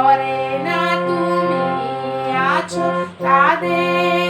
করে না তুমি আছো তাদের